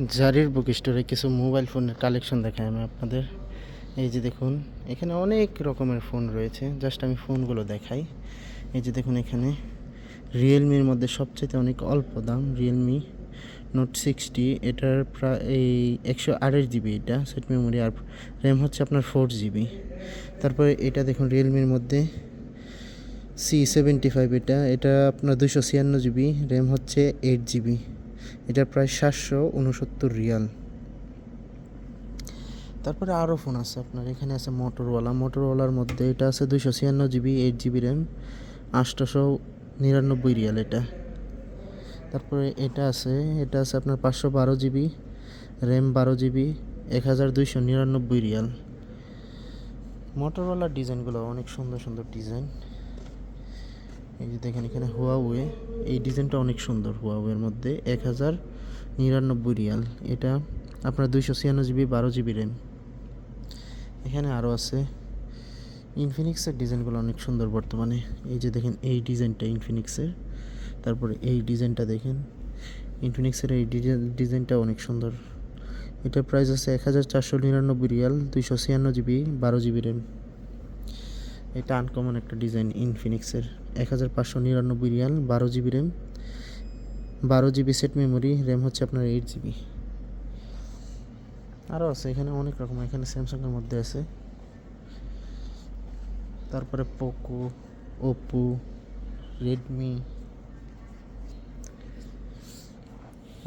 জারির বুক স্টোরে কিছু মোবাইল ফোনের কালেকশন দেখাই আমি আপনাদের। এই যে দেখুন, এখানে অনেক রকমের ফোন রয়েছে। জাস্ট আমি ফোনগুলো দেখাই। এই যে দেখুন, এখানে রিয়েলমির মধ্যে সবচেয়ে অনেক অল্প দাম রিয়েলমি নোট সিক্সটি এটার প্রায় এই একশো আড়াইশ জিবি এটা, সেট মেমোরি। আর র্যাম হচ্ছে আপনার ফোর জিবি। তারপরে এটা দেখুন রিয়েলমির মধ্যে সি সেভেন্টি ফাইভ এটা। এটা আপনার দুশো ছিয়ান্ন জিবি, র্যাম হচ্ছে এইট জিবি। এটা প্রায় সাতশো উনসত্তর রিয়াল। তারপরে আরও ফোন আছে আপনার, এখানে আছে মোটরওয়ালা মোটরওয়ালার মধ্যে এটা আছে দুশো ছিয়ান্ন জিবি এইট জিবি র্যাম আটশোশো নিরানব্বই রিয়াল এটা। তারপরে এটা আছে এটা আছে আপনার পাঁচশো বারো জিবি র্যাম বারো জিবি, এক হাজার দুইশো নিরানব্বই রিয়াল। মোটরওয়ালার ডিজাইনগুলো অনেক সুন্দর সুন্দর ডিজাইন। এই যে দেখেন এখানে হুয়াওয়ে এই ডিজাইনটা অনেক সুন্দর হুয়াওয়ের মধ্যে, এক হাজার নিরানব্বই রিয়াল। এটা আপনার দুইশো ছিয়ান্ন জিবি বারো জিবি র্যাম এখানে আরও আছে ইনফিনিক্সের ডিজাইনগুলো অনেক সুন্দর বর্তমানে। এই যে দেখেন এই ডিজাইনটা ইনফিনিক্সের তারপরে এই ডিজাইনটা দেখেন ইনফিনিক্সের এই ডিজাইন, ডিজাইনটা অনেক সুন্দর। এটার প্রাইস আছে এক হাজার চারশো নিরানব্বই রিয়াল, দুইশো ছিয়ান্ন জিবি বারো জিবি র্যাম এটা আনকমন একটা ডিজাইন ইনফিনিক্সের এক হাজার পাঁচশো নিরানব্বই রিয়াল বারো জিবি র্যাম বারো জিবি সেট মেমোরি র্যাম হচ্ছে আপনার এইট জিবি আরও আছে, এখানে অনেক রকম, এখানে স্যামসাংয়ের মধ্যে আছে। তারপরে পোকো ওপো রেডমি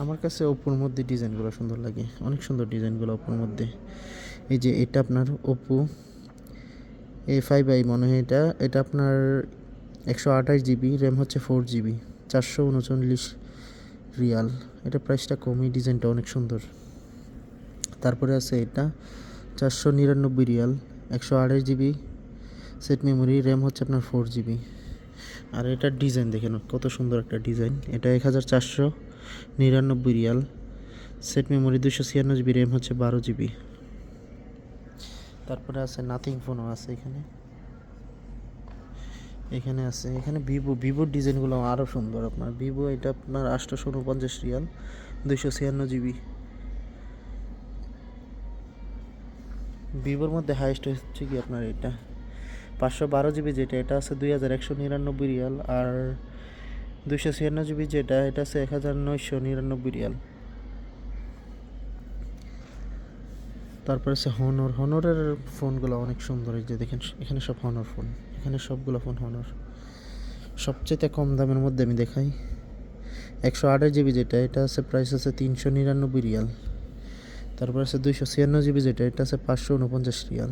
আমার কাছে ওপোর মধ্যে ডিজাইনগুলো সুন্দর লাগে। অনেক সুন্দর ডিজাইনগুলো ওপোর মধ্যে। এই যে এটা আপনার ওপো এ ফাইভ আই মনে হয় এটা। এটা আপনার একশো আঠাশ জিবি র্যাম হচ্ছে ফোর জিবি চারশো উনচল্লিশ রিয়াল। এটা প্রাইসটা কমই ডিজাইনটা অনেক সুন্দর। তারপরে আছে এটা, চারশো নিরানব্বই রিয়াল, একশো আঠাশ জিবি সেট মেমোরি র্যাম হচ্ছে আপনার ফোর জিবি আর এটার ডিজাইন দেখেন, কত সুন্দর একটা ডিজাইন এটা এক হাজার চারশো নিরানব্বই রিয়াল সেট মেমোরি দুশো ছিয়ান্ন জিবি র্যাম হচ্ছে বারো জিবি তারপরে আছে নাথিং ফোনও আছে এখানে। এখানে আছে, এখানে ভিভো ভিভোর ডিজাইনগুলো আরও সুন্দর আপনার। ভিভো এটা আপনার আটশোশো উনপঞ্চাশ রিয়াল, দুইশো ছিয়ান্ন জিবি। ভিভোর মধ্যে হাইস্ট হচ্ছে কি আপনার এটা? পাঁচশো বারো জিবি যেটা, এটা আছে দুই হাজার একশো নিরানব্বই রিয়াল আর দুইশো ছিয়ান্ন জিবি যেটা, এটা আছে এক হাজার নয়শো নিরানব্বই রিয়াল। তারপর আছে হনর হনরের ফোনগুলো অনেক সুন্দর, এই যে দেখেন, এখানে সব হনর ফোন এখানে সবগুলো ফোন হনর সবচেয়ে কম দামের মধ্যে আমি দেখাই, একশো আঠাশ জিবি যেটা, এটা আছে প্রাইস আছে তিনশো নিরানব্বই রিয়াল। তারপর আছে দুইশো ছিয়ান্ন জিবি যেটা, এটা আছে পাঁচশো উনপঞ্চাশ রিয়াল।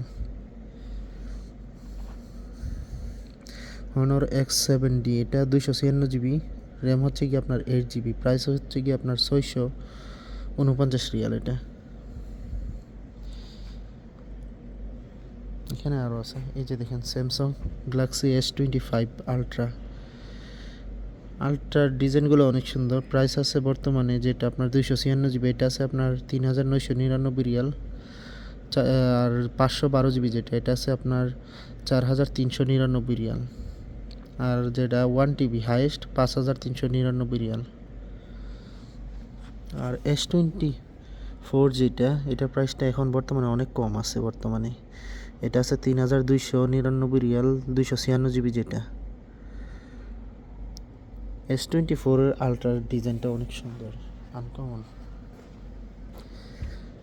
হনর এক্স সেভেন ডি, এটা দুইশো ছিয়ান্ন জিবি র্যাম হচ্ছে কি আপনার এইট জিবি প্রাইস হচ্ছে কি আপনার ছয়শো উনপঞ্চাশ রিয়াল এটা। এখানে আরও আছে। এই যে দেখেন Samsung Galaxy S twenty five ultra আলট্রার ডিজাইনগুলো অনেক সুন্দর। প্রাইস আছে বর্তমানে যেটা আপনার দুইশো ছিয়ান্ন জিবি, এটা আছে আপনার তিন হাজার নয়শো নিরানব্বই রিয়াল। আর পাঁচশো বারো জিবি যেটা, এটা আছে আপনার চার হাজার তিনশো নিরানব্বই রিয়াল। আর যেটা ওয়ান টিবি হাইয়েস্ট পাঁচ হাজার তিনশো নিরানব্বই রিয়াল। আর এস টোয়েন্টি ফোর যেটা এটার প্রাইসটা এখন বর্তমানে অনেক কম আছে বর্তমানে। এটা আছে তিন হাজার দুইশো নিরানব্বই রিয়াল, দুইশো ছিয়ান্ন জিবি যেটা। এস টোয়েন্টি ফোরের আলট্রার ডিজাইনটা অনেক সুন্দর আনকমন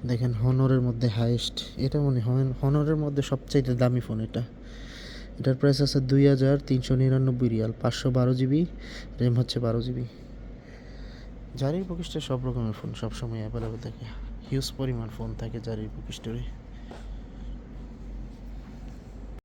দেখেন হনরের মধ্যে হাইয়েস্ট এটা মনে হয় হনরের মধ্যে সবচাইতে দামি ফোন এটা। এটার প্রাইস আছে দুই হাজার তিনশো নিরানব্বই রিয়াল, পাঁচশো বারো জিবি র্যাম হচ্ছে বারো জিবি। জারির বকিস্টে সব রকমের ফোন সবসময় অ্যাভেলেবেল থাকে। হিউজ পরিমাণ ফোন থাকে জারির বকিস্টোরে